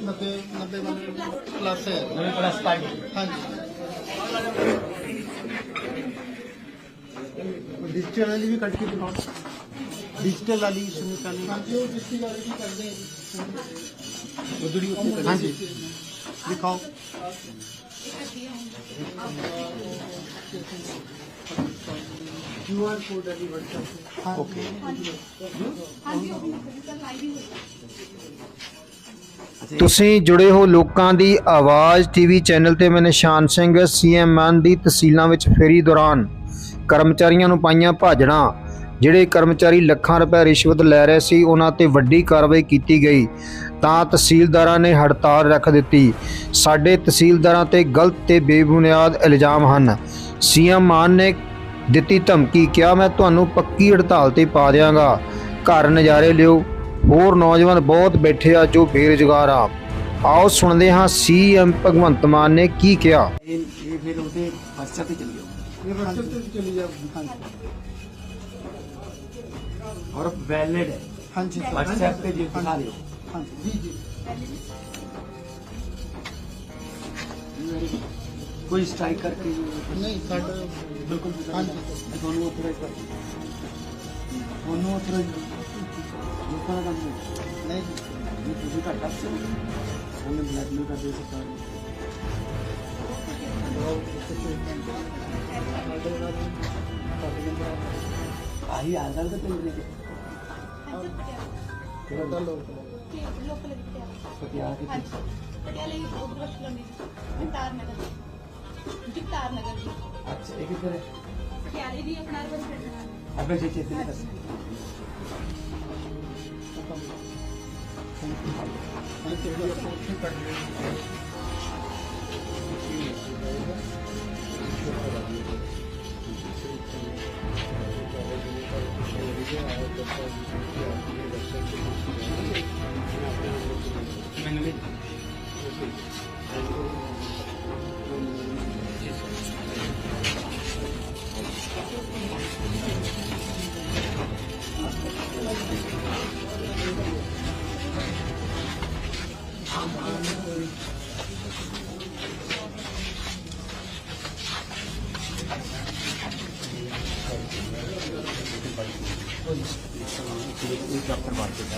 ਨੱਬੇ ਨੱਬੇ ਪਲੱਸ ਹੈ ਨਵੇਂ ਪਲੱਸ ਪਾਰਟੀ ਹਾਂਜੀ। ਡਿਜੀਟਲ ਵੀ ਕੱਟ ਕੇ ਦਿਖਾਓ ਡਿਜੀਟਲ ਵਾਲੀ ਸੁਨੀਤਾਨੀ ਹਾਂਜੀ ਉਹ ਡਿਜੀਟਲ ਵਾਲੀ ਵੀ ਕਰਦੇ ਹਾਂ ਉਧੜੀ ਉੱਤੇ ਹਾਂਜੀ। ਦਿਖਾਓ। QR ਕੋਡ ਵਾਲੀ WhatsApp ਓਕੇ ਤੁਸੀਂ ਜੁੜੇ ਹੋ ਲੋਕਾਂ ਦੀ ਆਵਾਜ਼ ਟੀਵੀ ਚੈਨਲ ਤੇ। ਮੈਂ ਨਿਸ਼ਾਨ ਸਿੰਘ ਸੀਐਮਐਨ ਦੀ ਤਹਿਸੀਲਾਂ ਵਿੱਚ ਫੇਰੀ ਦੌਰਾਨ। ਕਰਮਚਾਰੀਆਂ ਨੂੰ ਪਾਈਆਂ ਭਾਜੜਾਂ। ਜਿਹੜੇ ਕਰਮਚਾਰੀ ਲੱਖਾਂ ਰੁਪਏ ਰਿਸ਼ਵਤ ਲੈ ਰਹੇ ਸੀ ਉਹਨਾਂ ਤੇ ਵੱਡੀ ਕਾਰਵਾਈ ਕੀਤੀ ਗਈ। ਤਾਂ ਤਹਿਸੀਲਦਾਰਾਂ ਨੇ ਹੜਤਾਲ ਰੱਖ ਦਿੱਤੀ। ਸਾਡੇ ਤਹਿਸੀਲਦਾਰਾਂ ਤੇ ਗਲਤ ਤੇ ਬੇਬੁਨਿਆਦ ਇਲਜ਼ਾਮ ਹਨ। ਸੀਐਮ ਮਾਨ ਨੇ ਦਿੱਤੀ ਧਮਕੀ ਕਿਹਾ ਮੈਂ ਤੁਹਾਨੂੰ ਪੱਕੀ ਹੜਤਾਲ ਤੇ ਪਾ ਦਿਆਂਗਾ। ਘਰ ਨਜ਼ਾਰੇ ਲਿਓ। ਹੋਰ ਨੌਜਵਾਨ ਬਹੁਤ ਬੈਠੇ ਆ ਜੋ ਬੇਰੁਜ਼ਗਾਰ ਆ। ਆਓ ਸੁਣਦੇ ਹਾਂ ਸੀਐਮ ਭਗਵੰਤ ਮਾਨ ਨੇ ਕੀ ਕਿਹਾ। ਇਹ ਇਹ ਫਿਰ ਉਹਦੇ ਪਰਚਾ ਤੇ ਚੱਲ ਇਹ WhatsApp ਤੇ ਚਲੀ ਜਾ ਹਾਂਜੀ ਔਰ ਵੈਲਿਡ ਹੈ ਹਾਂਜੀ sir, WhatsApp ਤੇ ਜੀ ਦਿਖਾ ਦਿਓ ਹਾਂਜੀ ਜੀ ਜੀ ਕੋਈ ਸਟ੍ਰਾਈਕ ਕਰਕੇ ਨਹੀਂ ਸਾਡਾ ਬਿਲਕੁਲ ਹਾਂਜੀ ਤੁਹਾਨੂੰ ਆਥੋਰਾਈਜ਼ ਕਰ ਤੁਹਾਨੂੰ ਆਥੋਰਾਈਜ਼ ਲੋਕਾਂ ਦਾ ਕੰਮ ਨਹੀਂ ਨਹੀਂ ਇਹ ਤੁਸੀਂ ਘੱਟ ਅਫਸਰ ਹੋ। ਉਹਨੇ ਬਲੈਕਮੇਲ ਕਰਦੇ ਸਰਕਾਰ ਨੂੰ ਆਹੀ ਆ ਗੱਲ ਤਾਂ ਪਿੰਡ ਦੇ ਵਿੱਚ। ਵੱਡਾ ਲੋਕ ਪਟਿਆਲਾ ਦੇ ਵਿੱਚ। ਪਟਿਆਲੇ ਉਧਰ ਕਲੋਨੀ ਜਗਤਾਰ ਨਗਰ ਜਗਤਾਰ ਨਗਰ ਜੀ ਅੱਛਾ ਇਹ ਕਿੱਧਰ ਹੈ ਪਟਿਆਲੇ ਦੀ ਆਪਣਾ ਬਸ ਬੈਠਣਾ ਅੱਗੇ ਜੇ ਚੇਤੇ ਨਹੀਂ ਦੱਸ ਮੈਨੂੰ ਵੀ ਨਹੀਂ ਤਕਲੀਫ ਤੇ ਲੱਗੀ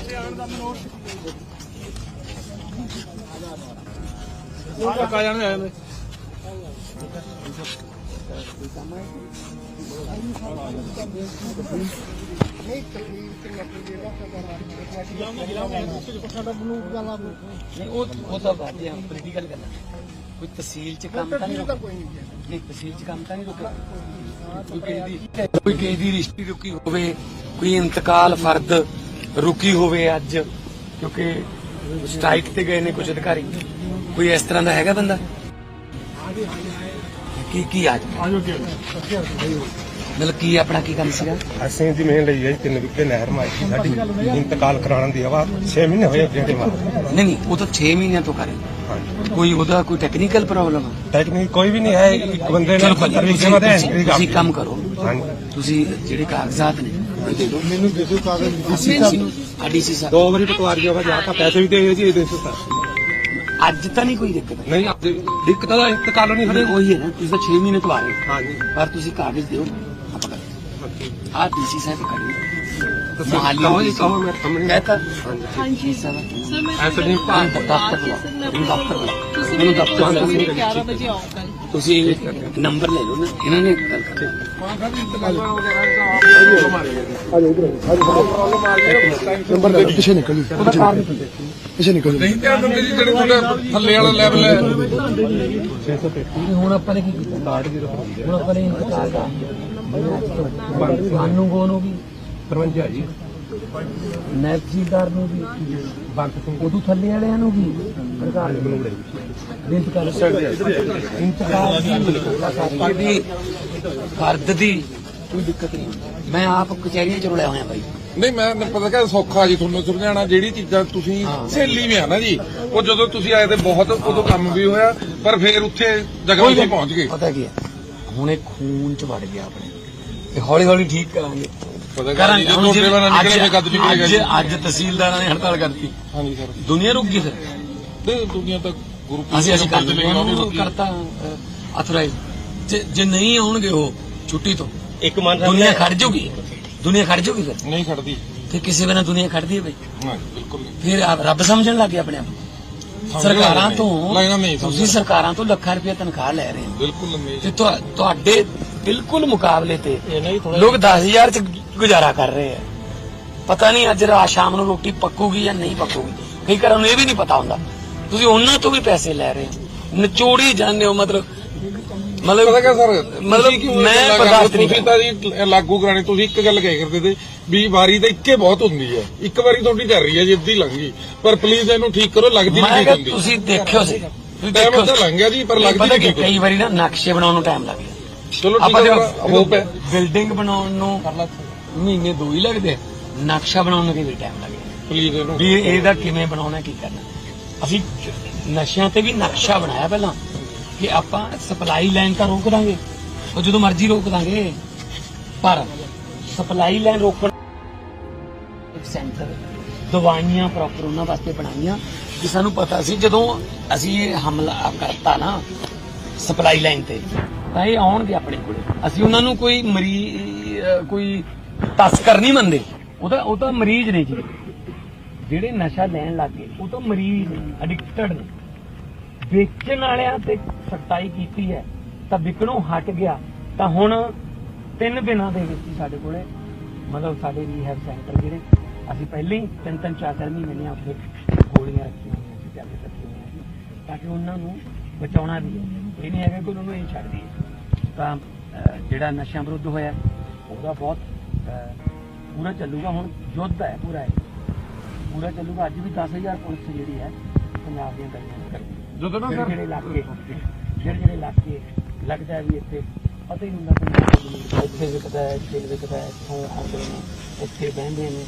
ਜਿਹੜਾ ਸਾਡਾ ਬਲੂ ਗਾਲਾ ਨਹੀਂ ਉਹ ਉਹ ਤਾਂ ਬਾਤ ਹੈ ਪੋਲੀਟੀਕਲ ਗੱਲ ਹੈ ਕੋਈ ਤਹਿਸੀਲ ਚ ਕੰਮ ਤਾਂ ਨਹੀਂ ਨਹੀਂ ਤਹਿਸੀਲ ਚ ਕੰਮ ਤਾਂ ਨਹੀਂ ਰੁਕਿਆ ਕੋਈ ਕਿਸੇ ਦੀ ਕੋਈ ਕਿਸੇ ਦੀ ਰਿਸ਼ਤੀ ਰੁਕੀ ਹੋਵੇ, ਕੋਈ ਇੰਤਕਾਲ ਫਰਦ ਰੁਕੀ ਹੋਵੇ ਅੱਜ, ਕਿਉਂਕਿ ਸਟ੍ਰਾਈਕ ਤੇ ਗਏ ਨੇ ਕੁਝ ਅਧਿਕਾਰੀ। ਕੋਈ ਇਸ ਤਰ੍ਹਾਂ ਦਾ ਹੈਗਾ ਬੰਦਾ? ਕੀ ਕੀ ਅੱਜ? ਮਤਲਬ ਕੀ ਆਪਣਾ ਕੀ ਕੰਮ ਸੀਗਾ? ਅਸੀਂ ਦੀ ਮੇਨ ਲਈ ਹੈ ਜੀ ਤਿੰਨ ਵਿਕੇ ਨਹਿਰ ਮਾਈ ਸੀ ਸਾਡੀ। ਇੰਤਕਾਲ ਕਰਾਉਣ ਦੀ ਹਵਾ 6 ਮਹੀਨੇ ਹੋਏ ਜਿਹੜੇ ਮਾਰ। ਨਹੀਂ ਨਹੀਂ ਉਹ ਤਾਂ 6 ਮਹੀਨਿਆਂ ਤੋਂ ਕਰ ਕੋਈ ਉਹਦਾ ਕੋਈ ਟੈਕਨੀਕਲ ਪ੍ਰੋਬਲਮ ਹੈ ਟੈਕਨੀਕ ਕੋਈ ਵੀ ਨਹੀਂ ਹੈ ਇੱਕ ਬੰਦੇ ਨਾਲ ਚਲੋ ਪੱਤਰ ਲਿਖੇ ਤੁਸੀਂ- ਹੋਏ ਤੁਸੀਂ- ਤੁਸੀਂ ਕੰਮ ਕਰੋ। ਹਾਂਜੀ। ਤੁਸੀਂ ਜਿਹੜੇ ਕਾਗਜ਼ਾਤ ਨੇ ਉਹ ਦੇ ਦਿਓ। ਮੈਨੂੰ ਦੇ ਦਿਓ ਕਾਗਜ਼ ਡੀਸੀ ਸਾਹਿਬ। ਨੂੰ ਆਡੀਸੀ ਸਾਹਿਬ। ਦੋ ਵਾਰੀ ਪਟਵਾਰੀ ਹੋਗਾ ਜਾਂ ਤਾਂ ਪੈਸੇ ਵੀ ਦੇ ਜੀ ਇਹਦੇ ਸਰ ਅੱਜ ਤਾਂ ਨਹੀਂ ਕੋਈ ਦਿੱਕਤ। ਨਹੀਂ ਅੱਜ ਦਿੱਕਤ ਦਾ ਇੰਤਕਾਲ ਨਹੀਂ ਹੋਵੇ ਉਹੀ ਹੈ ਨਾ ਤੁਸੀਂ ਤਾਂ 6 ਮਹੀਨੇ ਤੋਂ ਆ ਰਹੇ ਹੋ। ਹਾਂਜੀ। ਪਰ ਤੁਸੀਂ ਕਾਗਜ਼ ਦਿਓ। ਆ ਡੀਸੀ ਸਾਹਿਬ ਖੜੇ ਤੁਸੀਂ ਮਹਾਲੀ ਜੀ ਕਹੋ ਮੈਂ ਸਾਹਮਣੇ ਕਹਤਾ ਹਾਂਜੀ। ਸਰ ਮੈਂ ਐਸੇ ਨਹੀਂ ਦਫ਼ਤਰ ਦਫ਼ਤਰ ਦਫ਼ਤਰ। ਤੁਸੀਂ ਦਫ਼ਤਰ ਬੁਲਾਓ। 11 ਵਜੇ ਆਓ ਕੱਲ ਤੁਸੀਂ ਨੰਬਰ ਲੈ ਲਓ ਨਾ ਇਹਨਾਂ ਨੇ ਗੱਲ ਕਰਨੀ। ਪਿੱਛੇ ਨਿਕਲ ਜੀ ਪਿੱਛੇ ਨਿਕਲ ਜੀ। ਥੱਲੇ ਵਾਲਾ ਲੈਵਲ ਹੈ। ਹੁਣ ਆਪਾਂ ਨੇ ਕੀ ਕੀਤਾ? ਕਾਰਡ ਦੀ ਹੁਣ ਆਪਾਂ ਨੇ ਇੰਤਕਾਲ ਦਾ ਸਾਨੂੰ ਕੋਨ ਹੋ ਗਈ? 53 ਜੀ। ਤਹਿਸੀਲਦਾਰ ਨੂੰ ਵੀ। ਉਦੋਂ ਥੱਲੇ ਵਾਲਿਆਂ ਨੂੰ ਵੀ। ਸਰਕਾਰ ਨੂੰ। ਇੰਤਕਾਲ ਇੰਤਕਾਲ ਦੀ ਦੀ ਫਰਦ ਦੀ ਕੋਈ ਦਿੱਕਤ ਨਹੀਂ। ਮੈਂ ਆਪ ਕਚਹਿਰੀਆਂ ਚ ਰੁਲਿਆ ਹੋਇਆ ਬਾਈ। ਨਹੀਂ ਮੈਂ ਮੈਨੂੰ ਪਤਾ ਕਿ ਸੌਖਾ ਜੀ ਤੁਹਾਨੂੰ ਸੁਲਝਾਣਾ ਜਿਹੜੀ ਚੀਜ਼ਾਂ ਤੁਸੀਂ ਸਹੇਲੀ ਵੀ ਆ ਨਾ ਜੀ ਉਹ ਜਦੋਂ ਤੁਸੀਂ ਆਏ ਤੇ ਬਹੁਤ ਉਦੋਂ ਕੰਮ ਵੀ ਹੋਇਆ ਪਰ ਫਿਰ ਉੱਥੇ ਜਗ੍ਹਾ ਉੱਥੇ ਪਹੁੰਚ ਗਏ। ਪਤਾ ਕੀ ਹੈ? ਹੁਣ ਇਹ ਖੂਨ ਚ ਵੜ ਗਿਆ ਆਪਣੇ। ਤੇ ਹੌਲੀ ਹੌਲੀ ਠੀਕ ਕਰਾਂਗੇ। ਪਤਾ ਜਦੋਂ ਨਿਕਲੇ ਅੱਜ- ਫਿਰ ਕਦ ਨਿਕਲੇਗਾ ਜੀ ਅੱਜ- ਅੱਜ ਤਹਿਸੀਲਦਾਰਾਂ ਨੇ ਹੜਤਾਲ ਕਰਤੀ। ਹਾਂਜੀ ਸਰ। ਦੁਨੀਆ ਰੁਕ ਗਈ ਫਿਰ। ਤੇ ਦੁਨੀਆ ਤਾਂ ਗੁਰੂ ਅਸੀਂ ਅਸੀਂ ਕਰ ਕਰਦੇ ਲਿਆ ਉਹਨੂੰ ਕਰਤਾ ਅਥਰਾਈਜ਼ ਜੇ ਜੇ ਨਹੀਂ ਆਉਣਗੇ ਉਹ ਛੁੱਟੀ ਤੋਂ ਇੱਕ ਮਨ ਦੁਨੀਆ ਖੜ ਜਾਊਗੀ। ਦੁਨੀਆ ਖੜ ਜਾਊਗੀ ਫਿਰ। ਨਹੀਂ ਖੜਦੀ। ਤੇ ਕਿਸੇ ਬਿਨਾਂ ਦੁਨੀਆ ਖੜਦੀ ਹੈ ਬਈ। ਬਿਲਕੁਲ ਨਹੀਂ। ਫਿਰ ਆਪ ਰੱਬ ਸਮਝਣ ਲੱਗ ਗਏ ਆਪਣੇ ਆਪ ਨੂੰ। ਸਮਝ ਸਰਕਾਰਾਂ। ਤੋਂ ਨਹੀਂ, ਨਹੀਂ, ਸਮਝ ਤੁਸੀਂ ਸਰਕਾਰਾਂ ਤੋਂ ਲੱਖਾਂ ਰੁਪਏ ਤਨਖਾਹ ਲੈ ਰਹੇ ਹੋ। ਬਿਲਕੁਲ ਨਹੀਂ। ਤੇ ਤੁਹਾ- ਤੁਹਾਡੇ ਬਿਲਕੁਲ ਮੁਕਾਬਲੇ ਤੇ ਲੋਕ 10000 ਚ ਗੁਜ਼ਾਰਾ ਕਰ ਰਹੇ ਆ। ਪਤਾ ਨਹੀਂ ਅੱਜ ਰਾਤ ਸ਼ਾਮ ਨੂੰ ਰੋਟੀ ਪੱਕੂਗੀ ਜਾਂ ਨਹੀਂ ਪੱਕੂਗੀ। ਕਈ ਘਰਾਂ ਨੂੰ ਇਹ ਵੀ ਨਹੀਂ ਪਤਾ ਹੁੰਦਾ। ਤੁਸੀਂ ਉਹਨਾਂ ਤੋਂ ਵੀ ਪੈਸੇ ਲੈ ਰਹੇ ਹੋ। ਨਿਚੋੜੀ ਜਾਂਦੇ ਹੋ ਮਤਲਬ ਮਤਲਬ ਪਤਾ ਕਿ ਸਰ? ਮਤਲਬ ਮੈਂ ਬਰਦਾਸ਼ਤ? ਨਹੀਂ ਤੁਸੀਂ ਤਾਂ ਜੀ ਲਾਗੂ ਕਰਾਣੇ ਤੁਸੀਂ ਇੱਕ ਗੱਲ ਕਹਿ ਕਰਦੇ ਤੇ ਵੀ ਵਾਰੀ ਤਾਂ ਇੱਕੇ ਬਹੁਤ ਹੁੰਦੀ ਹੈ। ਇੱਕ ਵਾਰੀ ਤੁਹਾਡੀ ਚੱਲ ਰਹੀ ਹੈ ਜੀ ਅੱਧੀ ਲੰਘ ਗਈ। ਪਰ ਪਲੀਜ਼ ਇਹਨੂੰ ਠੀਕ ਕਰੋ ਲੱਗਦੀ ਨਹੀਂ ਹੁੰਦੀ। ਤੁਸੀਂ ਦੇਖਿਓ ਸੀ। ਤੁਸੀਂ ਟਾਈਮ ਤਾਂ ਲੰਘ ਗਿਆ ਜੀ ਪਰ ਲੱਗਦੀ ਨਹੀਂ ਕੀ, ਕਈ ਵਾਰੀ ਨਾ ਨਕਸ਼ੇ ਬਣਾਉਣ ਨੂੰ ਟਾਈਮ ਲੱਗ ਜਾਂਦਾ। ਚਲੋ ਠੀਕ ਆਪਾਂ ਹੈ ਹੋਪ ਹੈ। ਬਿਲਡਿੰਗ ਬਣਾਉਣ ਨੂੰ ਮਹੀਨੇ ਦੋ ਹੀ ਲੱਗਦੇ। ਨਕਸ਼ਾ ਬਣਾਉਣ ਨੂੰ ਵੀ ਟਾਈਮ ਲੱਗਦਾ ਪਲੀਜ਼ ਇਹਨੂੰ ਵੀ ਇਹਦਾ ਕਿਵੇਂ ਬਣਾਉਣਾ ਕੀ ਕਰਨਾ ਅਸੀਂ ਨਸ਼ਿਆਂ ਤੇ ਵੀ ਨਕਸ਼ਾ ਬਣਾਇਆ ਪਹਿਲਾਂ ਕਿ ਆਪਾਂ ਸਪਲਾਈ ਲਾਈਨ ਤਾਂ ਰੋਕ ਦਾਂਗੇ। ਉਹ ਜਦੋਂ ਮਰਜ਼ੀ ਰੋਕ ਦਾਂਗੇ। ਪਰ ਸਪਲਾਈ ਲਾਈਨ ਰੋਕਣ ਸੈਂਟਰ ਦਵਾਈਆਂ ਪ੍ਰੋਪਰ ਉਹਨਾਂ ਵਾਸਤੇ ਬਣਾਈਆਂ ਕਿ ਸਾਨੂੰ ਪਤਾ ਸੀ ਜਦੋਂ ਅਸੀਂ ਇਹ ਹਮਲਾ ਕਰਤਾ ਨਾ ਸਪਲਾਈ ਲਾਈਨ ਤੇ। ਤਾਂ ਇਹ ਆਉਣਗੇ ਆਪਣੇ ਕੋਲੇ। ਅਸੀਂ ਉਹਨਾਂ ਨੂੰ ਕੋਈ ਮਰੀ ਕੋਈ ਤਸਕਰ ਨਹੀਂ ਮੰਨਦੇ। ਉਹ ਤਾਂ ਉਹ ਤਾਂ ਮਰੀਜ਼ ਨੇ ਜੀ। ਜਿਹੜੇ ਨਸ਼ਾ ਲੈਣ ਲੱਗੇ ਉਹ ਤਾਂ ਮਰੀਜ਼ ਨੇ ਐਡਿਕਟਡ ਨੇ। ਵੇਚਣ ਵਾਲਿਆਂ ਤੇ ਸਖਤਾਈ ਕੀਤੀ ਹੈ, ਤਾਂ ਵਿਕਣੋਂ ਹਟ ਗਿਆ। ਤਾਂ ਹੁਣ ਤਿੰਨ ਦਿਨਾਂ ਦੇ ਵਿੱਚ ਹੀ ਸਾਡੇ ਕੋਲੇ, ਮਤਲਬ ਸਾਡੇ ਰੀਹੈਬ ਸੈਂਟਰ ਜਿਹੜੇ, ਅਸੀਂ ਪਹਿਲੇ ਹੀ ਤਿੰਨ ਤਿੰਨ, ਚਾਰ ਚਾਰ ਮਹੀਨੇ ਦੀਆਂ ਉੱਥੇ ਗੋਲੀਆਂ ਰੱਖੀਆਂ ਹੋਈਆਂ ਸੀ ਟੈਬਲੇਟ ਰੱਖੀਆਂ ਹੋਈਆਂ ਸੀ, ਤਾਂ ਕਿ ਉਹਨਾਂ ਨੂੰ ਬਚਾਉਣਾ ਵੀ ਹੈ। ਇਹ ਨਹੀਂ ਹੈਗਾ ਕਿ ਉਹਨਾਂ ਨੂੰ ਇਹ ਛੱਡ ਦਈਏ। ਤਾਂ ਜਿਹੜਾ ਨਸ਼ਿਆਂ ਵਿਰੁੱਧ ਹੋਇਆ ਉਹਦਾ ਬਹੁਤ ਪੂਰਾ ਚੱਲੂਗਾ ਹੁਣ ਯੁੱਧ ਹੈ ਪੂਰਾ ਹੈ ਪੂਰਾ ਚੱਲੂਗਾ ਅੱਜ ਵੀ 10000 ਪੁਲਿਸ ਜਿਹੜੀ ਹੈ ਪੰਜਾਬ ਦੀਆਂ ਗਲੀਆਂ ਕਰਦੀ ਜਦੋਂ ਨਾ ਜਿਹੜੇ ਇਲਾਕੇ ਜਿਹੜੇ ਜਿਹੜੇ ਇਲਾਕੇ ਲੱਗਦਾ ਹੈ ਵੀ ਇੱਥੇ ਪਤਾ ਹੀ ਹੁੰਦਾ ਕਿ ਇੱਥੇ ਵਿਕਦਾ ਹੈ ਇੱਥੇ ਵਿਕਦਾ ਹੈ ਇੱਥੋਂ ਆਉਂਦੇ ਨੇ ਇੱਥੇ ਬਹਿੰਦੇ ਨੇ।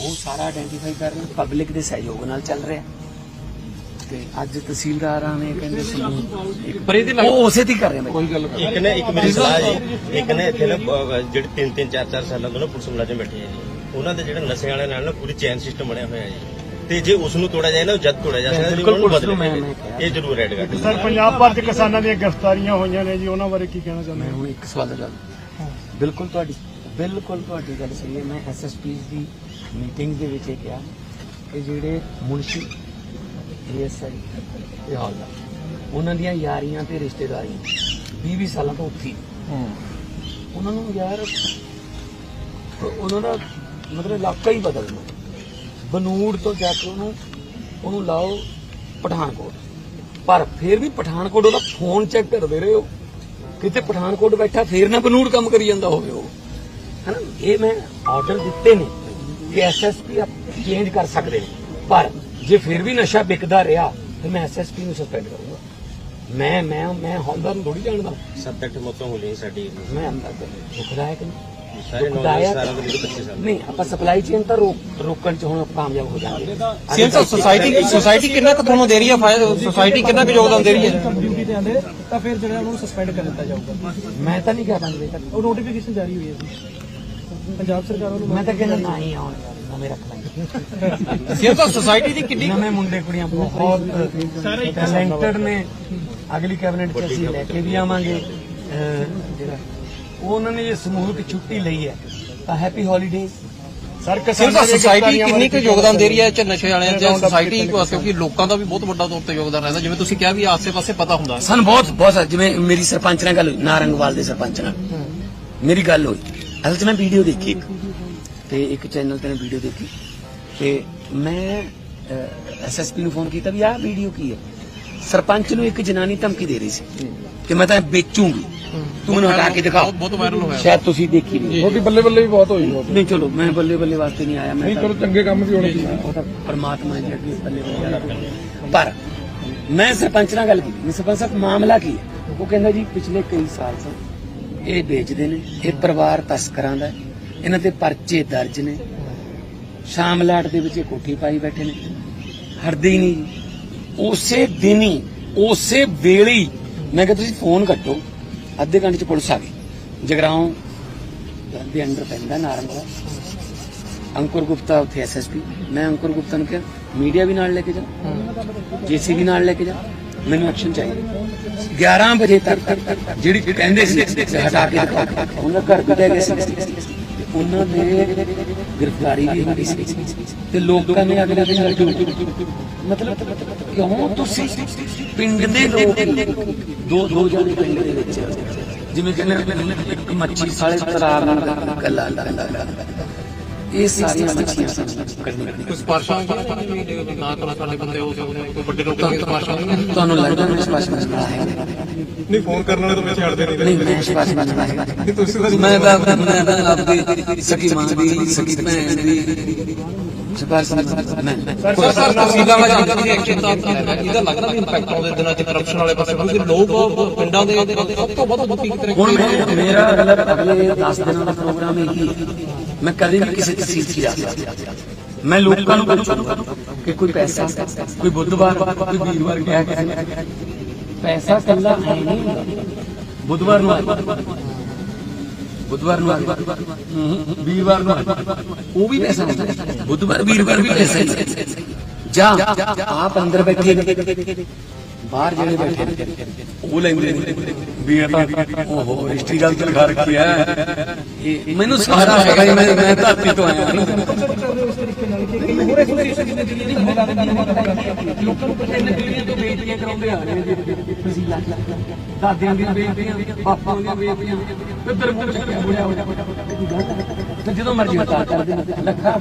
ਉਹ ਸਾਰਾ ਆਇਡੈਂਟੀਫਾਈ ਕਰ ਰਹੇ ਪਬਲਿਕ ਦੇ ਸਹਿਯੋਗ ਨਾਲ ਚੱਲ ਰਿਹਾ। ਤੇ ਅੱਜ ਤਹਿਸੀਲਦਾਰਾਂ ਨੇ ਕਹਿੰਦੇ ਇੱਕ ਪਰ ਇਹਦੇ ਉਹ ਉਸੇ ਦੀ ਕਰ ਰਹੇ ਨੇ। ਕੋਈ ਗੱਲ ਇੱਕ ਨੇ ਇੱਕ ਮੇਰੀ ਸਲਾਹ ਜੀ ਇੱਕ ਨੇ ਇੱਥੇ ਨਾ ਜਿਹੜੇ ਤਿੰਨ ਤਿੰਨ ਚਾਰ ਚਾਰ ਸਾਲਾਂ ਤੋਂ ਨਾ ਪੁਲਿਸ ਮੁਲਾਜ਼ਮ ਬੈਠੇ ਆ ਜੀ। ਉਹਨਾਂ ਦੇ ਜਿਹੜੇ ਨਸ਼ੇ ਵਾਲਿਆਂ ਨਾਲ ਨਾ ਪੂਰੀ ਚੈਨ ਸਿਸਟਮ ਬਣਿਆ ਹੋਇਆ ਜੀ। ਤੇ ਜੇ ਉਸ ਨੂੰ ਤੋੜਿਆ ਜਾਏ ਨਾ ਉਹ ਜਦ ਤੋੜਿਆ ਜਾ ਸਕਦਾ ਬਿਲਕੁਲ ਨੂੰ ਬਦਲੇ। ਇਹ ਜ਼ਰੂਰ ਐਡ ਕਰ। ਸਰ ਪੰਜਾਬ ਭਰ ਚ ਕਿਸਾਨਾਂ ਦੀਆਂ ਗ੍ਰਿਫਤਾਰੀਆਂ ਹੋਈਆਂ ਨੇ ਜੀ ਉਹਨਾਂ ਬਾਰੇ ਕੀ ਕਹਿਣਾ ਚਾਹੁੰਦੇ ਮੈਂ ਹੋ? ਹੁਣ ਇੱਕ ਸਵਾਲ ਦਾ ਜਵਾਬ ਬਿਲਕੁਲ ਤੁਹਾਡੀ ਬਿਲਕੁਲ ਤੁਹਾਡੀ ਗੱਲ ਸਹੀ ਹੈ। ਮੈਂ ਐਸਐਸਪੀ ਦੀ ਮੀਟਿੰਗ ਦੇ ਵਿੱਚ ਇਹ ਕਿਹਾ ਕਿ ਜਿਹੜੇ ਮੁਨਸ਼ੀ ਏਐਸਆਈ ਉਹਨਾਂ ਦੀਆਂ ਯਾਰੀਆਂ ਤੇ ਰਿਸ਼ਤੇਦਾਰੀਆਂ। 20 20 ਸਾਲਾਂ ਤੋਂ ਉੱਥੇ। ਹੀ। ਉਹਨਾਂ ਨੂੰ ਯਾਰ ਉਹਨਾਂ ਦਾ ਮਤਲਬ ਇਲਾਕਾ ਹੀ ਬਦਲਣਾ ਬਨੂੜ ਤੋਂ ਜਾ ਕੇ ਉਹਨੂੰ ਉਹਨੂੰ ਲਾਓ ਪਠਾਨਕੋਟ। ਪਰ ਫਿਰ ਵੀ ਪਠਾਨਕੋਟ ਉਹਦਾ ਫੋਨ ਚੈੱਕ ਕਰਦੇ ਰਹੇ ਹੋ ਕਿਤੇ ਪਠਾਨਕੋਟ ਬੈਠਾ ਫੇਰ ਨਾ ਬਨੂੜ ਕੰਮ ਕਰੀ ਜਾਂਦਾ ਹੋਵੇ ਉਹ। ਹਨਾ? ਇਹ ਮੈਂ ਆਰਡਰ ਦਿੱਤੇ ਨੇ। ਕਿ ਐਸਐਸਪੀ ਚੇਂਜ ਕਰ ਸਕਦੇ ਨੇ। ਪਰ ਜੇ ਫਿਰ ਵੀ ਨਸ਼ਾ ਵਿਕਦਾ ਰਿਹਾ ਫਿਰ ਮੈਂ ਐਸਐਸਪੀ ਨੂੰ ਸਸਪੈਂਡ ਕਰੂੰਗਾ। ਮੈਂ ਮੈਂ ਮੈਂ ਹੌਲਦਾਰ ਨੂੰ ਥੋੜੀ ਜਾਣਦਾ। ਅੱਠ ਮੌਤਾਂ ਹੋ ਗਈਆਂ ਸਾਡੀ ਮੈਂ ਅੰਦਰ ਦੁਖਦਾਇਕ ਨਹੀਂ। ਸਾਰੇ ਦੁਖਦਾਇਕ- ਨੌਜਵਾਨ ਸਾਲਾਂ ਦੇ 25 ਸਾਲ। ਨਹੀਂ ਆਪਾਂ ਸਪਲਾਈ ਚੇਨ ਤਾਂ ਰੋਕ ਰੋਕਣ ਚ ਹੁਣ ਕਾਮਯਾਬ ਹੋ ਜਾਵਾਂਗੇ। ਸੀਐਮ ਸਾਹਿਬ ਸੋਸਾਇਟੀ ਸੋਸਾਇਟੀ ਕਿੰਨਾ ਕੁ ਤੁਹਾਨੂੰ ਦੇ ਰਹੀ ਹੈ ਫਾਇਦਾ? ਸੋਸਾਇਟੀ ਕਿੰਨਾ ਕੁ ਯੋਗਦਾਨ ਦੇ ਰਹੀ ਹੈ? ਡਿਊਟੀ ਤੇ ਆਂਦੇ ਤਾਂ ਫਿਰ ਜਿਹੜਾ ਉਹਨਾਂ ਸਸਪੈਂਡ ਕਰ ਦਿੱਤਾ ਜਾਊਗਾ। ਮੈਂ ਤਾਂ ਨਹੀਂ ਕਿਹਾ ਪੰਜ ਵਜੇ ਤੱਕ ਉਹ ਨੋਟੀਫਿਕੇਸ਼ਨ ਜਾਰੀ ਹੋਈ ਹੈ ਜੀ। ਪੰਜਾਬ ਸਰਕਾਰ ਵੱਲੋਂ ਮੈਂ ਤਾਂ ਕਹਿੰਦਾ ਨਾ ਹੀ ਆਉਣ ਯਾਰ ਨਵੇਂ ਰੱਖ ਲਾਂਗੇ ਸਾਹਿਬ ਸੋਸਾਇਟੀ ਦੀ ਕਿੰਨੀ ਨਵੇਂ ਮੁੰਡੇ ਕੁੜੀਆਂ ਬਹੁਤ ਟੈਲੈਂਟਡ ਨੇ। ਅਗਲੀ ਕੈਬਨਿਟ ਚ ਅਸੀਂ ਲੈ ਕੇ ਵੀ ਆਵਾਂਗੇ। ਜਿਹੜਾ ਉਹ ਉਹਨਾਂ ਨੇ ਜੇ ਸਮੂਹਿਕ ਛੁੱਟੀ ਲਈ ਹੈ। ਤਾਂ ਹੈਪੀ ਹੌਲੀਡੇਜ਼ ਸਰ ਸੀਐਮ ਸਾਹਿਬ ਸੋਸਾਇਟੀ ਕਿੰਨੀ ਕੁ ਯੋਗਦਾਨ ਦੇ ਰਹੀ ਹੈ ਚ ਨਸ਼ੇ ਵਾਲਿਆਂ ਚ ਸੋਸਾਇਟੀ ਕਿਉਂਕਿ ਲੋਕਾਂ ਦਾ ਵੀ ਬਹੁਤ ਵੱਡਾ ਤੌਰ ਤੇ ਯੋਗਦਾਨ ਰਹਿੰਦਾ। ਜਿਵੇਂ ਤੁਸੀਂ ਕਿਹਾ ਵੀ ਆਸੇ-ਪਾਸੇ ਪਤਾ ਹੁੰਦਾ ਸਾਨੂੰ ਬਹੁਤ ਬਹੁਤ ਜਿਵੇਂ ਮੇਰੀ ਸਰਪੰਚ ਨਾਲ ਗੱਲ ਹੋਈ ਨਾਰੰਗਵਾਲ ਦੇ ਸਰਪੰਚ ਨਾਲ। ਮੇਰੀ ਗੱਲ ਹੋਈ। ਅਸਲ 'ਚ ਮੈਂ ਵੀਡੀਓ ਦੇਖੀ ਇੱਕ। ਤੇ ਇੱਕ ਚੈਨਲ ਤੇ ਵੀਡੀਓ ਦੇਖੀ। ਤੇ ਮੈਂ ਐਸਐਸਪੀ ਨੂੰ ਫੋਨ ਕੀਤਾ ਵੀ ਆਹ ਵੀਡੀਓ ਕੀ ਹੈ? ਸਰਪੰਚ ਨੂੰ ਇੱਕ ਜਨਾਨੀ ਧਮਕੀ ਦੇ ਰਹੀ ਸੀ ਕਿ ਮੈਂ ਤਾਂ ਵੇਚੂੰਗੀ। ਤੂੰ ਮੈਨੂੰ ਹਟਾ ਕੇ ਦਿਖਾ। ਬਹੁਤ ਵਾਇਰਲ ਹੋਇਆ। ਸ਼ਾਇਦ ਤੁਸੀਂ ਦੇਖੀ ਨਹੀਂ। ਉਹਦੀ ਬੱਲੇ ਬੱਲੇ ਵੀ ਬਹੁਤ ਹੋਈ ਨਹੀਂ ਚਲੋ ਮੈਂ ਬੱਲੇ ਬੱਲੇ ਵਾਸਤੇ ਨਹੀਂ ਆਇਆ ਮੈਂ ਨਹੀਂ ਚਲੋ ਚੰਗੇ ਕੰਮ ਵੀ ਹੋਣੇ ਚਾਹੀਦੇ। ਉਹ ਤਾਂ ਪਰਮਾਤਮਾ ਜੀ ਅੱਗੇ ਬੱਲੇ ਬੱਲੇ। ਪਰ ਮੈਂ ਸਰਪੰਚ ਨਾਲ ਗੱਲ ਕੀਤੀ। ਮੈਂ ਸਰਪੰਚ ਸਾਹਿਬ ਮਾਮਲਾ ਕੀ ਹੈ? ਉਹ ਕਹਿੰਦਾ ਜੀ ਪਿਛਲੇ ਕਈ ਸਾਲ ਤੋਂ ਇਹ ਵੇਚਦੇ ਨੇ ਇਹ ਪਰਿਵਾਰ ਤਸਕਰਾਂ ਦਾ। ਇਹਨਾਂ ਤੇ ਪਰਚੇ ਦਰਜ ਨੇ। ਸ਼ਾਮਲਾਟ ਦੇ ਵਿੱਚ ਇਹ ਕੋਠੀ ਪਾਈ ਬੈਠੇ ਨੇ। ਹਟਦੇ ਹੀ ਨਹੀਂ। ਉਸੇ ਦਿਨ ਹੀ ਉਸੇ ਵੇਲੇ ਹੀ ਮੈਂ ਕਿਹਾ ਤੁਸੀਂ ਫੋਨ ਕੱਟੋ। ਅੱਧੇ ਘੰਟੇ ਚ ਪੁਲਿਸ ਆ ਗਈ। ਜਗਰਾਉਂ ਦੇ ਅੰਡਰ ਪੈਂਦਾ ਨਾਰੰਗਲਾ ਅੰਕੁਰ ਗੁਪਤਾ ਉੱਥੇ ਐਸਐਸਪੀ ਮੈਂ ਅੰਕੁਰ ਗੁਪਤਾ ਨੂੰ ਕਿਹਾ ਮੀਡੀਆ ਵੀ ਨਾਲ ਲੈ ਕੇ ਜਾ। ਜੀਸੀਬੀ ਨਾਲ ਲੈ ਕੇ ਜਾ। ਮੈਨੂੰ ਐਕਸ਼ਨ ਚਾਹੀਦਾ। 11 ਵਜੇ ਤੱਕ ਜਿਹੜੀ ਕਹਿੰਦੇ ਸੀ ਹਟਾ ਕੇ ਉਹਨਾਂ ਘਰ ਵੀ ਗਏ ਸੀ। ਉਹਨਾਂ ਦੇ ਗ੍ਰਿਫਤਾਰੀ ਵੀ ਹੋਈ ਸੀ। ਤੇ ਲੋਕਾਂ ਨੇ ਅਗਲੇ ਦਿਨ ਮਤਲਬ ਕਿਉਂ ਤੁਸੀਂ ਪਿੰਡ ਦੇ ਲੋਕ ਦੋ ਦੋ ਜਣੇ ਪਿੰਡ ਦੇ ਵਿੱਚ ਜਿਵੇਂ ਕਹਿੰਦੇ ਇੱਕ ਮੱਛੀ ਸਾਲੇ ਤਰਾਰ ਨਾਲ ਗੱਲਾਂ ਲਾ ਇਹ ਸਾਰੀਆਂ ਮੱਛੀਆਂ ਸਾਨੂੰ ਕੱਢਣੀਆਂ ਸਪਾਰਸ਼ਾਂ ਨਾ ਕਲਾ ਸਾਡੇ ਬੰਦੇ ਹੋ ਸਕਦੇ ਕੋਈ ਵੱਡੇ ਲੋਕਾਂ ਦੀ ਸਪਾਰਸ਼ਾਂ ਤੁਹਾਨੂੰ ਲੱਗਦਾ ਮੈਂ ਸਪਾਸ਼ ਮਸਲਾ ਹੈ ਨਹੀਂ ਫੋਨ ਕਰਨ ਵਾਲੇ ਤਾਂ ਮੈਂ ਛੱਡਦੇ ਨਹੀਂ ਨਹੀਂ ਮੈਂ ਸਪਾਸ਼ ਮਸਲਾ ਹੈ। ਤੁਸੀਂ ਤਾਂ ਮੈਂ ਤਾਂ ਮੈਂ ਤਾਂ ਆਪਦੀ ਸਕੀ ਮਾਂ ਦੀ ਸਕੀ ਭੈਣ ਦੀ। ਸਪਾਸ਼ ਮਸਲਾ ਮੈਂ ਸਰ ਸਰ ਤਸਵੀਰਾਂ ਵਿੱਚ ਜਿੱਦਾਂ ਦੀ ਐਕਸ਼ਨ ਤਾਂ ਇਹਦਾ ਲੱਗਦਾ ਵੀ ਇੰਪੈਕਟ ਆਉਂਦੇ ਦਿਨਾਂ 'ਚ ਕਰਪਸ਼ਨ ਵਾਲੇ ਪਾਸੇ ਕਿਉਂਕਿ ਲੋਕ ਪਿੰਡਾਂ ਦੇ ਸਭ ਤੋਂ ਵੱਧ ਦੁਖੀ ਕਿਤੇ ਹੁਣ ਮੈਂ- ਮੇਰਾ ਅਗਲਾ ਅਗਲੇ 10 ਦਿਨਾਂ ਦਾ ਪ੍ਰੋਗਰਾਮ ਹੈ। ਮੈਂ ਮੈਂ ਕਿ ਕੋਈ ਪੈਸਾ ਕੋਈ ਬੁੱਧਵਾਰ ਕੋਈ ਵੀਰਵਾਰ ਗਿਆ ਕਿਸੇ ਨੇ ਪੈਸਾ ਕੱਲਾ ਹੈ ਨਹੀਂ ਬੁੱਧਵਾਰ ਨੂੰ ਆਏ। ਬੁੱਧਵਾਰ ਨੂੰ ਆਏ। ਵੀਰਵਾਰ ਨੂੰ ਆਏ। ਉਹ ਵੀ ਪੈਸਾ ਹੁੰਦਾ ਹੈ। ਬੁੱਧਵਾਰ ਵੀਰਵਾਰ ਵੀ ਪੈਸਾ ਹੈ। ਜਾ ਆਪ ਅੰਦਰ ਬੈਠੇ ਨੇ। ਬਾਹਰ ਜਿਹੜੇ ਬੈਠੇ ਨੇ, ਉਹ ਲੈਂਦੇ ਨੇ ਵੀ ਇਹ ਤਾਂ ਓਹੋ ਹਿਸਟਰੀ ਗੱਲ ਤੇ ਲਿਖਾ ਰੱਖੀ ਹੈ ਮੈਨੂੰ ਸਾਰਾ ਹੀ, ਮੈਂ ਮੈਂ ਧਰਤੀ ਤੋਂ ਆਇਆ ਲੋਕਾਂ ਨੂੰ ਪਤਾ ਨਹੀਂ ਦੁਨੀਆ ਤੋਂ ਬੇਇੱਜ਼ਤੀਆਂ ਕਰਾਉਂਦੇ ਆ ਰਹੇ ਨੇ ਜੀ ਦਾਦਿਆਂ ਦੀਆਂ ਬੇਇੱਜ਼ਤੀਆਂ ਬਾਪਾਂ ਦੀਆਂ ਬੇਇੱਜ਼ਤੀਆਂ ਤੇ ਬੁੜਿਆ ਹੋਇਆ ਤੇ ਜਦੋਂ ਮਰਜ਼ੀ ਹੜਤਾਲ ਕਰਦੇ ਨੇ ਲੱਖਾਂ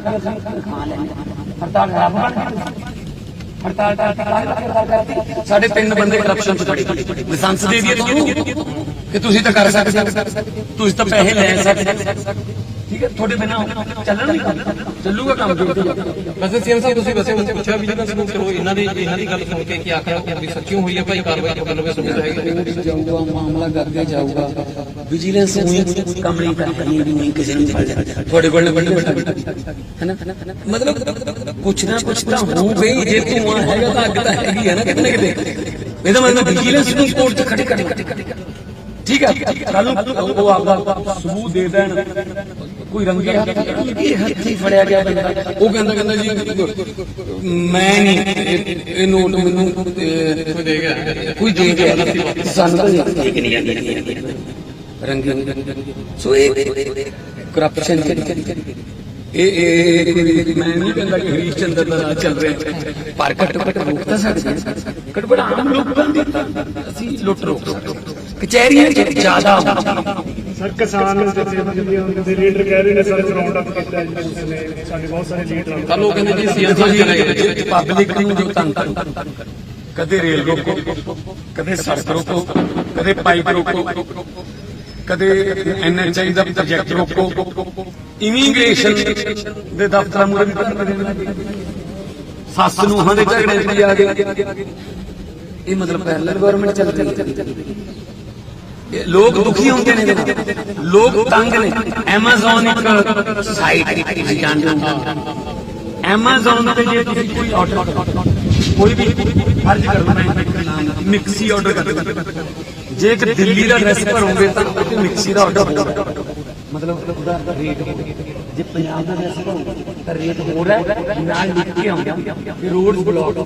ਖਾ ਲੈਂਦੇ ਹੜਤਾਲ ਖਰਾਬ ਬਣ ਗਈ ਹੜਤਾਲ ਹੜਤਾਲ ਕਰਤੀ ਸਾਡੇ ਤਿੰਨ ਬੰਦੇ ਕਰਪਸ਼ਨ ਤੋਂ ਖੜੇ ਲਾਇਸੈਂਸ ਦੇ ਦਿਏ ਤੁਹਾਨੂੰ ਕਿ ਤੁਸੀਂ ਤਾਂ ਕਰ ਸਕਦੇ ਹੋ। ਤੁਸੀਂ ਤਾਂ ਪੈਸੇ ਲੈ ਸਕਦੇ ਹੋ। ਠੀਕ ਹੈ ਤੁਹਾਡੇ ਬਿਨਾਂ ਚੱਲਣ ਨਹੀਂ ਕੰਮ ਚੱਲੂਗਾ ਕੰਮ ਜੋ ਵੈਸੇ ਸੀਐਮ ਸਾਹਿਬ ਤੁਸੀਂ ਵੈਸੇ ਉੱਥੇ ਪੁੱਛਿਆ ਵਿਜੀਲੈਂਸ ਨੂੰ ਚਲੋ ਇਹਨਾਂ ਦੀ ਇਹਨਾਂ ਦੀ ਗੱਲ ਸੁਣ ਕੇ ਕੀ ਆਖਿਆ ਵੀ ਸੱਚੀ ਹੋਈ ਹੈ ਭਾਈ ਕਾਰਵਾਈ ਤੋਂ ਗੱਲ ਵੀ ਸੁਣੀ ਹੈਗੀ ਜਾਊਗਾ ਮਾਮਲਾ ਕਰਦੇ ਜਾਊਗਾ ਵਿਜੀਲੈਂਸ ਉਹੀ ਕੰਮ ਨਹੀਂ ਕਰਨੀ ਵੀ ਨਹੀਂ ਕਿਸੇ ਨੂੰ ਫੜ ਲਿਆ। ਤੁਹਾਡੇ ਕੋਲ ਵੱਡੇ ਵੱਡੇ ਹੈਨਾ ਮਤਲਬ ਕੁਛ ਨਾ ਕੁਛ ਤਾਂ ਹੋਊ ਬਈ ਜੇ ਤੂੰ ਹੈਗਾ ਤਾਂ ਅੱਗ ਤਾਂ ਹੈਗੀ ਹੈ ਨਾ ਕਿਤੇ ਨਾ ਕਿਤੇ ਇਹਦਾ ਮਤਲਬ ਵਿਜੀਲੈਂਸ ਨੂੰ ਕੋਰਟ 'ਚ ਖੜੇ ਖੜੇ ਖੜੇ ਖੜੇ ਠੀਕ ਹੈ ਕੱਲ ਨੂੰ ਉਹ ਆਪਦਾ ਸਬੂਤ ਦੇ ਦੇਣ। ਕੋਈ ਰੰਗੇ ਹੱਥ ਇਹ ਹੱਥੀ ਫੜਿਆ ਗਿਆ ਬੰਦਾ। ਉਹ ਕਹਿੰਦਾ ਕਹਿੰਦਾ ਜੀ ਮੈਂ ਨਹੀਂ ਇਹ- ਨੋਟ ਮੈਨੂੰ ਦੇ ਗਿਆ। ਕੋਈ ਦੇ ਗਿਆ ਸਾਨੂੰ ਤਾਂ ਨਹੀਂ ਜਾਂਦੀ ਰੰਗੀ ਸੋ ਇਹ ਕਰਪਸ਼ਨ ਇਹ ਇਹ ਇਹ- ਮੈਂ ਨਹੀਂ ਕਹਿੰਦਾ ਕਿ ਹਰੀਸ਼ ਚੰਦਰ ਦਾ ਰਾਜ ਚੱਲ ਰਿਹਾ। ਪਰ ਘੱਟ ਘੱਟ ਰੋਕ ਤਾਂ ਸਕਦੇ ਘੱਟ ਘੱਟ ਆਮ ਲੋਕਾਂ ਦੀ ਅਸੀਂ ਲੁੱਟ ਰੋਕ ਸਕਦੇ ਹਾਂ। ਕਚਹਿਰੀਆਂ ਚ ਜ਼ਿਆਦਾ ਸਰ ਕਿਸਾਨ ਦੇ ਲੀਡਰ ਕਹਿ ਰਹੇ ਨੇ ਸਾਰੇ ਰਾਉਂਡ ਅਪ ਕੀਤਾ ਜੀ ਸਾਡੇ ਬਹੁਤ ਸਾਰੇ ਲੀਡਰ ਕੱਲ ਲੋਕ ਕਹਿੰਦੇ ਜੀ ਸੀਐਮ ਸਾਹਿਬ ਚਲੇ ਗਏ। ਪਬਲਿਕ ਨੂੰ ਜੋ ਤੰਗ ਕਰੋ। ਕਦੇ ਰੇਲ ਰੋਕੋ ਕਦੇ ਸੜਕ ਰੋਕੋ ਕਦੇ ਪਾਈਪ ਰੋਕੋ ਕਦੇ ਐਨਐਚਆਈ ਦਾ ਪ੍ਰੋਜੈਕਟ ਰੋਕੋ। ਇਮੀਗ੍ਰੇਸ਼ਨ ਦੇ ਦਫ਼ਤਰਾਂ ਮੂਰੇ ਵੀ ਬੰਦ ਕਰਦੇ ਸੱਸ ਨੂੰ ਹਾਂ ਦੇ ਝਗੜੇ ਵੀ ਆ ਗਏ। ਇਹ ਮਤਲਬ ਪੈਰਲਲ ਗਵਰਨਮੈਂਟ ਚੱਲ ਰਹੀ ਹੈ। ਲੋਕ ਦੁਖੀ ਹੁੰਦੇ ਨੇ ਲੋਕ ਤੰਗ ਨੇ। Amazon ਇੱਕ ਸਾਈਟ ਤੁਸੀਂ ਜਾਣਦੇ ਹੋ। Amazon ਤੇ ਜੇ ਤੁਸੀਂ ਕੋਈ ਆਰਡਰ ਕਰੋ, ਕੋਈ ਵੀ ਫਰਜ਼ ਕਰਨਾ ਹੈ ਮਿਕਸੀ ਆਰਡਰ ਕਰਨਾ ਜੇ ਇੱਕ ਦਿੱਲੀ ਦਾ ਐਡਰੈਸ ਭਰੋਗੇ ਤਾਂ ਮਿਕਸੀ ਦਾ ਆਰਡਰ ਮਤਲਬ ਉਹਦਾ ਰੇਟ ਜੇ ਪੰਜਾਬ ਦਾ ਐਡਰੈਸ ਭਰੋਗੇ ਤਾਂ ਰੇਟ ਹੋਰ ਹੈ, ਨਾਲ ਲਿਖ ਕੇ ਆਉਂਦਾ ਕਿ ਰੋਡ ਬਲੌਕ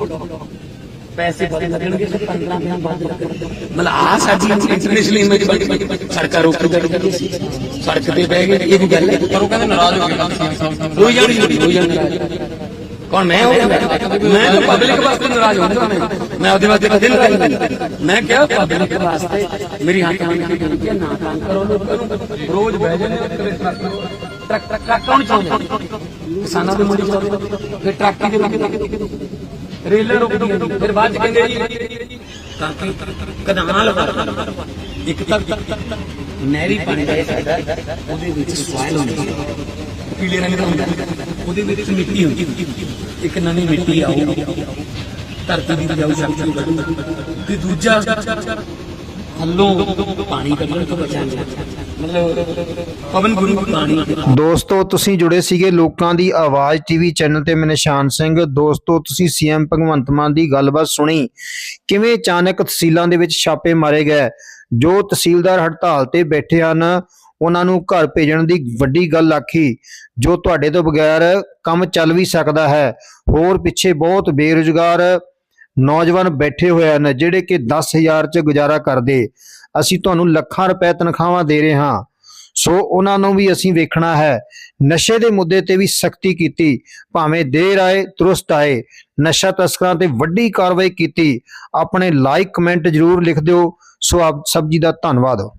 ਪੈਸੇ ਬਦਲ ਲੱਗਣਗੇ ਤੇ 15 ਦਿਨਾਂ ਬਾਅਦ ਲੱਗਣਗੇ ਮਤਲਬ ਆ ਸਾਡੀ ਇੰਟਰਨੈਸ਼ਨਲ ਇਮੇਜ ਬਣ ਸੜਕਾਂ ਰੋਕ ਕੇ ਸੜਕ ਤੇ ਬਹਿ ਗਏ ਇਹ ਵੀ ਗੱਲ ਹੈ। ਪਰ ਉਹ ਕਹਿੰਦੇ ਨਾਰਾਜ਼ ਹੋ ਗਏ। ਹੋ ਜਾਣੀ ਹੋ ਜਾਣੀ ਕੌਣ ਮੈਂ ਹੋ ਮੈਂ ਤਾਂ ਪਬਲਿਕ ਵਾਸਤੇ ਨਾਰਾਜ਼ ਹੁੰਦਾ ਮੈਂ ਮੈਂ ਉਹਦੇ ਵਾਸਤੇ ਨਾਰਾਜ਼ ਨਹੀਂ। ਮੈਂ ਕਿਹਾ ਪਬਲਿਕ ਵਾਸਤੇ ਮੇਰੀ ਹੱਥ ਨਾਲ ਕੰਮ ਕਿ ਨਾ ਕੰਮ ਕਰੋ ਲੋਕਾਂ ਨੂੰ। ਰੋਜ਼ ਬਹਿ ਜਾਂਦੇ ਟਰੱਕ ਟਰੱਕ ਟਰੱਕ ਕੌਣ ਚਾਹੁੰਦਾ ਕਿਸਾਨਾਂ ਦੇ ਮੁੰਡੇ ਚਾਹੁੰਦੇ ਫਿਰ ਟਰੱਕ ਦੇ ਲੱਗੇ। ਰੇਲਾਂ ਰੁਕਦੀਆਂ ਨੇ। ਫਿਰ ਬਾਅਦ ਚ ਕਹਿੰਦੇ ਜੀ ਤਾਂ ਕਿ ਕਦਾਂ ਇੱਕ ਤਾਂ ਨਹਿਰੀ ਪਾਣੀ ਦਾ ਇਹ ਉਹਦੇ ਵਿੱਚ ਸੋਇਲ ਹੁੰਦੀ ਹੈ। ਪੀਲੇ ਰੰਗ ਦਾ ਹੁੰਦਾ ਉਹਦੇ ਵਿੱਚ ਮਿੱਟੀ ਹੁੰਦੀ ਇੱਕ ਨਵੀਂ ਮਿੱਟੀ ਆਊ ਧਰਤੀ ਦੀ ਉਪਜਾਊ ਸ਼ਕਤੀ ਵਧੂ ਤੇ ਦੂਜਾ, ਥੱਲੋਂ ਪਾਣੀ ਕੱਢਣ ਤੋਂ ਬਚਾਂਗੇ ਮਤਲਬ ਪਵਨ ਗੁਰੂ ਪਾਣੀ ਦੋਸਤੋ, ਤੁਸੀਂ ਜੁੜੇ ਸੀਗੇ ਲੋਕਾਂ ਦੀ ਆਵਾਜ਼ ਟੀਵੀ ਚੈਨਲ ਤੇ ਮੈਂ ਨਿਸ਼ਾਨ ਸਿੰਘ। ਦੋਸਤੋ, ਤੁਸੀਂ ਸੀਐਮ ਭਗਵੰਤ ਮਾਨ ਦੀ ਗੱਲਬਾਤ ਸੁਣੀ। ਕਿਵੇਂ ਅਚਾਨਕ ਤਹਿਸੀਲਾਂ ਦੇ ਵਿੱਚ ਛਾਪੇ ਮਾਰੇ ਗਏ? ਜੋ ਤਹਿਸੀਲਦਾਰ ਹੜਤਾਲ ਤੇ ਬੈਠੇ ਹਨ, ਉਹਨਾਂ ਨੂੰ ਘਰ ਭੇਜਣ ਦੀ ਵੱਡੀ ਗੱਲ ਆਖੀ, ਜੋ ਤੁਹਾਡੇ ਤੋਂ ਬਗੈਰ ਕੰਮ ਚੱਲ ਵੀ ਸਕਦਾ ਹੈ। ਹੋਰ ਪਿੱਛੇ ਬਹੁਤ ਬੇਰੁਜ਼ਗਾਰ ਨੌਜਵਾਨ ਬੈਠੇ ਹੋਏ ਹਨ, ਜਿਹੜੇ ਕਿ 10000 ਚ ਗੁਜ਼ਾਰਾ ਕਰਦੇ। ਅਸੀਂ ਤੁਹਾਨੂੰ ਲੱਖਾਂ ਰੁਪਏ ਤਨਖਾਹਾਂ ਦੇ ਰਹੇ ਹਾਂ। ਸੋ ਉਹਨਾਂ ਨੂੰ ਵੀ ਅਸੀਂ ਵੇਖਣਾ ਹੈ। ਨਸ਼ੇ ਦੇ ਮੁੱਦੇ ਤੇ ਵੀ ਸਖਤੀ ਕੀਤੀ। ਭਾਵੇਂ ਦੇਰ ਆਏ ਦਰੁਸਤ ਆਏ, ਨਸ਼ਾ ਤਸਕਰਾਂ ਤੇ ਵੱਡੀ ਕਾਰਵਾਈ ਕੀਤੀ। ਆਪਣੇ ਲਾਈਕ ਕਮੈਂਟ ਜਰੂਰ ਲਿਖ ਦਿਓ। ਸੋ ਆਪ ਸਭ ਜੀ ਦਾ ਧੰਨਵਾਦ।